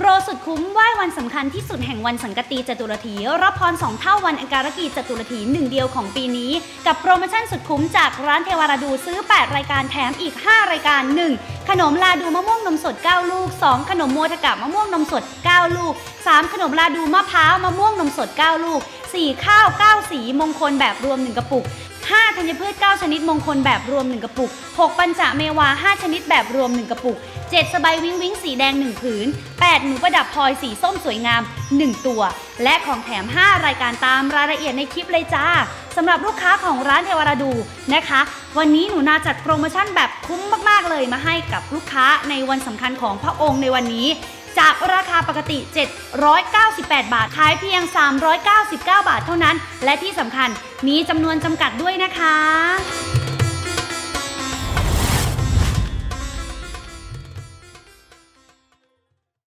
โปรสุดคุ้มไหว้วันสำคัญที่สุดแห่งวันสังกตีจตุรธีรับพรสองเท่าวันอังการกีจตุรธีหนึ่งเดียวของปีนี้ กับโปรโมชั่นสุดคุ้มจากร้านเทวาราดูซื้อ 8 รายการแถมอีก 5 รายการ 1. ขนมลาดูมะม่วงนมสด 9 ลูก 2. ขนมโมทกะมะม่วงนมสด 9 ลูก 3. ขนมลาดูมะพร้าวมะม่วงนมสด 9 ลูก 4. ข้าว 9 สีมงคลแบบรวม 1 กระปุก ธัญพืช 9 ชนิดมงคลแบบรวม 1 กระปุก 6. ปัญจเมวา 5 ชนิดแบบรวม 1 กระปุก 7. สบายวิ้งวิ้งสีแดง 1 ผืน 8. หนูประดับพลอยสีส้มสวยงาม 1 ตัว และของแถม 5 รายการตามรายละเอียดในคลิปเลยจ้าสำหรับลูกค้าของร้านเทวราดูนะคะ วันนี้หนูนาจัดโปรโมชั่นแบบคุ้มมากๆเลยมาให้กับลูกค้าในวันสำคัญของพระองค์ในวันนี้ จากราคาปกติ 798 บาท ขายเพียง 399 บาทเท่านั้น และที่สำคัญมีจำนวนจำกัดด้วยนะคะ